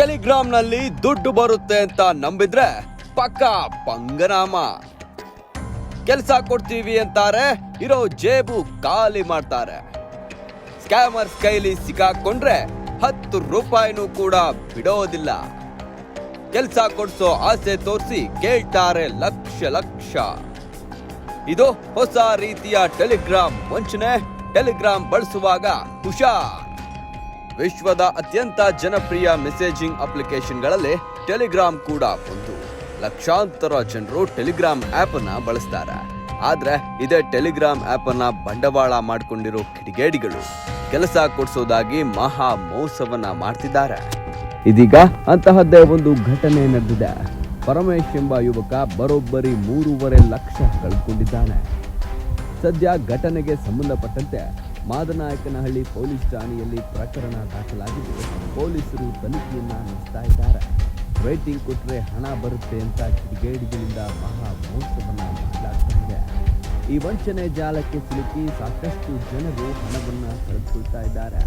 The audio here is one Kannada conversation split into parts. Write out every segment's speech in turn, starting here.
ಟೆಲಿಗ್ರಾಮ್ನಲ್ಲಿ ದುಡ್ಡು ಬರುತ್ತೆ ಅಂತ ನಂಬಿದ್ರೆ ಪಕ್ಕ ಪಂಗನಾಮ. ಕೆಲಸ ಕೊಡ್ತೀವಿ ಅಂತಾರೆ, ಇರೋ ಜೇಬು ಖಾಲಿ ಮಾಡ್ತಾರೆ. ಸ್ಕ್ಯಾಮರ್ಸ್ ಕೈಲಿ ಸಿಕ್ಕಾಕೊಂಡ್ರೆ ಹತ್ತು ರೂಪಾಯಿನೂ ಕೂಡ ಬಿಡೋದಿಲ್ಲ. ಕೆಲಸ ಕೊಡ್ಸೋ ಆಸೆ ತೋರಿಸಿ ಕೇಳ್ತಾರೆ ಲಕ್ಷ ಲಕ್ಷ. ಇದು ಹೊಸ ರೀತಿಯ ಟೆಲಿಗ್ರಾಮ್ ವಂಚನೆ ಟೆಲಿಗ್ರಾಮ್ ಬಳಸುವಾಗ ಹುಷಾರ್. ವಿಶ್ವದ ಅತ್ಯಂತ ಜನಪ್ರಿಯ ಮೆಸೇಜಿಂಗ್ ಅಪ್ಲಿಕೇಶನ್ಗಳಲ್ಲಿ ಟೆಲಿಗ್ರಾಮ್ ಕೂಡ ಒಂದು. ಲಕ್ಷಾಂತರ ಜನರು ಟೆಲಿಗ್ರಾಮ್ ಆಪ್ ಅನ್ನ ಬಳಸ್ತಾರೆ. ಆದ್ರೆ ಇದೇ ಟೆಲಿಗ್ರಾಮ್ ಆಪ್ ಅನ್ನ ಬಂಡವಾಳ ಮಾಡಿಕೊಂಡಿರೋ ಕಿಡಿಗೇಡಿಗಳು ಕೆಲಸ ಕೊಡಿಸೋದಾಗಿ ಮಹಾ ಮೋಸವನ್ನ ಮಾಡ್ತಿದ್ದಾರೆ. ಇದೀಗ ಅಂತಹದ್ದೇ ಒಂದು ಘಟನೆ ನಡೆದಿದೆ. ಪರಮೇಶ್ ಎಂಬ ಯುವಕ ಬರೋಬ್ಬರಿ ಮೂರುವರೆ ಲಕ್ಷ ಕಳ್ಕೊಂಡಿದ್ದಾನೆ. ಸದ್ಯ ಘಟನೆಗೆ ಸಂಬಂಧಪಟ್ಟಂತೆ ಮಾದನಾಯಕನಹಳ್ಳಿ ಪೊಲೀಸ್ ಠಾಣೆಯಲ್ಲಿ ಪ್ರಕರಣ ದಾಖಲಾಗಿದ್ದು ಪೊಲೀಸರು ತನಿಖೆಯನ್ನು ನಡೆಸ್ತಾ ಇದ್ದಾರೆ. ರೇಟಿಂಗ್ ಕೊಟ್ಟರೆ ಹಣ ಬರುತ್ತೆ ಅಂತ ಕಿಡಿಗೇಡಿಗಳಿಂದ ಮಹಾ ಮೋಸವನ್ನು ಮಾಡಲಾಗ್ತಾ ಈ ವಂಚನೆ ಜಾಲಕ್ಕೆ ಸಿಲುಕಿ ಸಾಕಷ್ಟು ಜನರು ಹಣವನ್ನು ಕಳೆದುಕೊಳ್ತಾ ಇದ್ದಾರೆ.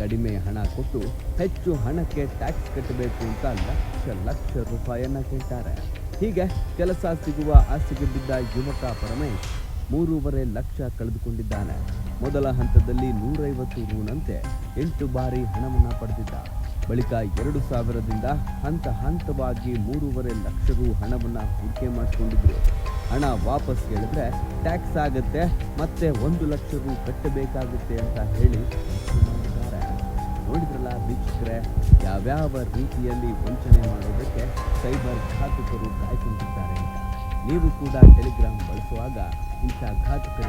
ಕಡಿಮೆ ಹಣ ಕೊಟ್ಟು ಹೆಚ್ಚು ಹಣಕ್ಕೆ ಟ್ಯಾಕ್ಸ್ ಕಟ್ಟಬೇಕು ಅಂತ ಲಕ್ಷ ಲಕ್ಷ ರೂಪಾಯಿಯನ್ನು ಕೇಳ್ತಾರೆ. ಹೀಗೆ ಕೆಲಸ ಸಿಗುವ ಆಸೆಗೆ ಬಿದ್ದ ಯುವಕ ಪರಮೇಶ್ ಮೂರುವರೆ ಲಕ್ಷ ಕಳೆದುಕೊಂಡಿದ್ದಾನೆ. ಮೊದಲ ಹಂತದಲ್ಲಿ ನೂರೈವತ್ತು ರೂನಂತೆ ಎಂಟು ಬಾರಿ ಹಣವನ್ನು ಪಡೆದಿದ್ದ. ಬಳಿಕ ಎರಡು ಸಾವಿರದಿಂದ ಹಂತ ಹಂತವಾಗಿ ಮೂರುವರೆ ಲಕ್ಷ ರು ಹಣವನ್ನು ಹೂಡಿಕೆ ಮಾಡಿಕೊಂಡಿದ್ರು. ಹಣ ವಾಪಸ್ ಕೇಳಿದ್ರೆ ಟ್ಯಾಕ್ಸ್ ಆಗುತ್ತೆ, ಮತ್ತೆ ಒಂದು ಲಕ್ಷ ರು ಕಟ್ಟಬೇಕಾಗುತ್ತೆ ಅಂತ ಹೇಳಿ ನೋಡಿದ್ರಲ್ಲ ವೀಕ್ಷಕರೆ, ಯಾವ್ಯಾವ ರೀತಿಯಲ್ಲಿ ವಂಚನೆ ಮಾಡೋದಕ್ಕೆ ಸೈಬರ್ ಘಾತಕರು ಕಾಯ್ಕೊಂಡಿದ್ದಾರೆ ನೀವು ಕೂಡ ಟೆಲಿಗ್ರಾಮ್ ಬಳಸುವಾಗ इंत घातक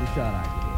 हुषारे